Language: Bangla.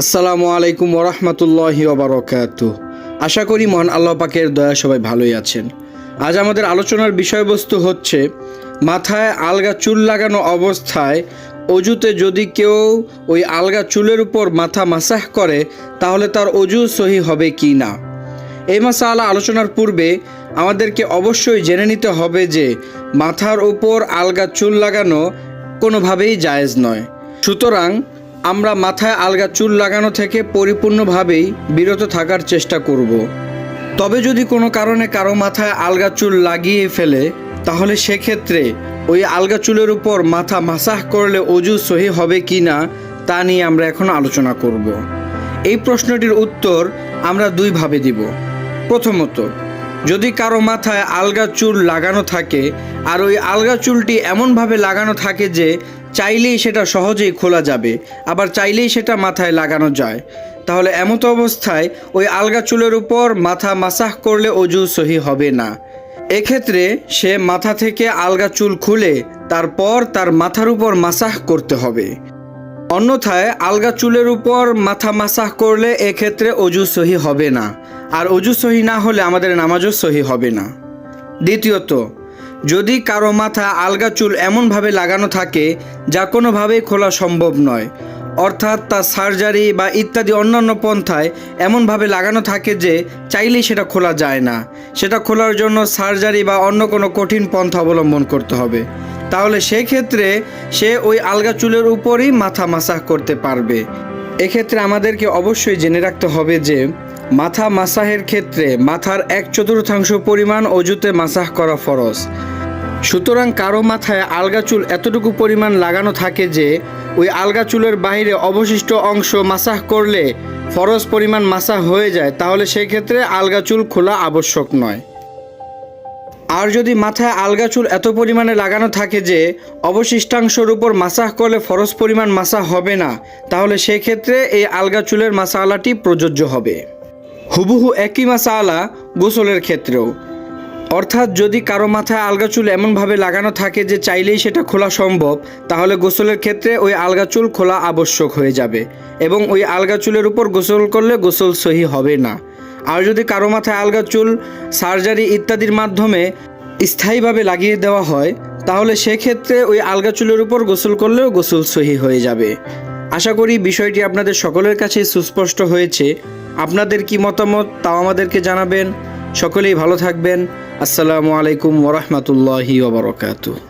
আসসালামু আলাইকুম ওরহমতুল্লাহি ওবরকাত। আশা করি মহান আল্লাহ পাকের দয়া সবাই ভালোই আছেন। আজ আমাদের আলোচনার বিষয়বস্তু হচ্ছে, মাথায় আলগা চুল লাগানো অবস্থায় অজুতে যদি কেউ ওই আলগা চুলের উপর মাথা মাসাহ করে, তাহলে তার অজু সহি হবে কি না? এই মাসালা আলোচনার পূর্বে আমাদেরকে অবশ্যই জেনে নিতে হবে যে, মাথার উপর আলগা চুল লাগানো কোনোভাবেই জায়েজ নয়। সুতরাং আমরা মাথায় আলগা চুল লাগানো থেকে পরিপূর্ণভাবেই বিরত থাকার চেষ্টা করব। তবে যদি কোনো কারণে কারও মাথায় আলগা চুল লাগিয়ে ফেলে, তাহলে সেক্ষেত্রে ওই আলগা চুলের উপর মাথা মাসাহ করলে অজু সহি হবে কি না, তা নিয়ে আমরা এখন আলোচনা করব। এই প্রশ্নটির উত্তর আমরা দুইভাবে দিব প্রথমত, যদি কারও মাথায় আলগা চুল লাগানো থাকে, আর ওই আলগা চুলটি এমনভাবে লাগানো থাকে যে চাইলেই সেটা সহজেই খোলা যাবে, আবার চাইলেই সেটা মাথায় লাগানো যায়। তাহলে এমতো অবস্থায় ওই আলগা চুলের উপর মাথা মাসাহ করলে অজু সহি হবে না। এক্ষেত্রে সে মাথা থেকে আলগা চুল খুলে তারপর তার মাথার উপর মাসাহ করতে হবে। অন্যথায় আলগা চুলের উপর মাথা মাসাহ করলে এক্ষেত্রে অজু সহি হবে না, আর অজু সহি না হলে আমাদের নামাজও সহি হবে না। দ্বিতীয়ত যদি কারও মাথা আলগা চুল এমনভাবে লাগানো থাকে, যা কোনোভাবেই খোলা সম্ভব নয়, অর্থাৎ তার সার্জারি বা ইত্যাদি অন্যান্য পন্থায় এমনভাবে লাগানো থাকে যে চাইলেই সেটা খোলা যায় না। সেটা খোলার জন্য সার্জারি বা অন্য কোনো কঠিন পন্থা অবলম্বন করতে হবে। তাহলে সেক্ষেত্রে সে ওই আলগা চুলের উপরই মাথা মাসাহ করতে পারবে। এক্ষেত্রে আমাদেরকে অবশ্যই জেনে রাখতে হবে যে মাথা মাসাহের ক্ষেত্রে মাথার এক চতুর্থাংশ পরিমাণ অজুতে মাসাহ করা ফরজ। সুতরাং কারও মাথায় আলগা চুল এতটুকু পরিমাণ লাগানো থাকে যে, ওই আলগা চুলের বাইরে অবশিষ্ট অংশ মাসাহ করলে ফরজ পরিমাণ মাসাহ হয়ে যায়, তাহলে সেক্ষেত্রে আলগা চুল খোলা আবশ্যক নয়। আর যদি মাথায় আলগা চুল এত পরিমাণে লাগানো থাকে যে, অবশিষ্টাংশের উপর মাসাহ করলে ফরজ পরিমাণ মাসাহ হবে না, তাহলে সেক্ষেত্রে এই আলগা চুলের মাসালাটি প্রযোজ্য হবে। হুবহু একই মাসালা গোসলের ক্ষেত্রেও। অর্থাৎ যদি কারও মাথায় আলগা চুল এমনভাবে লাগানো থাকে যে চাইলেই সেটা খোলা সম্ভব, তাহলে গোসলের ক্ষেত্রে ওই আলগা চুল খোলা আবশ্যক হয়ে যাবে এবং ওই আলগা চুলের উপর গোসল করলে গোসল সহি হবে না। আর যদি কারও মাথায় আলগা চুল, সার্জারি ইত্যাদির মাধ্যমে স্থায়ীভাবে লাগিয়ে দেওয়া হয়, তাহলে সেক্ষেত্রে ওই আলগা চুলের উপর গোসল করলেও গোসল সহি হয়ে যাবে। আশা করি বিষয়টি আপনাদের সকলের কাছে সুস্পষ্ট হয়েছে। আপনাদের কি মতামত তাও আমাদেরকে জানাবেন। সকলেই ভালো থাকবেন। আসসালামু আলাইকুম ওরহমতুল্লাহি ওবরকাতু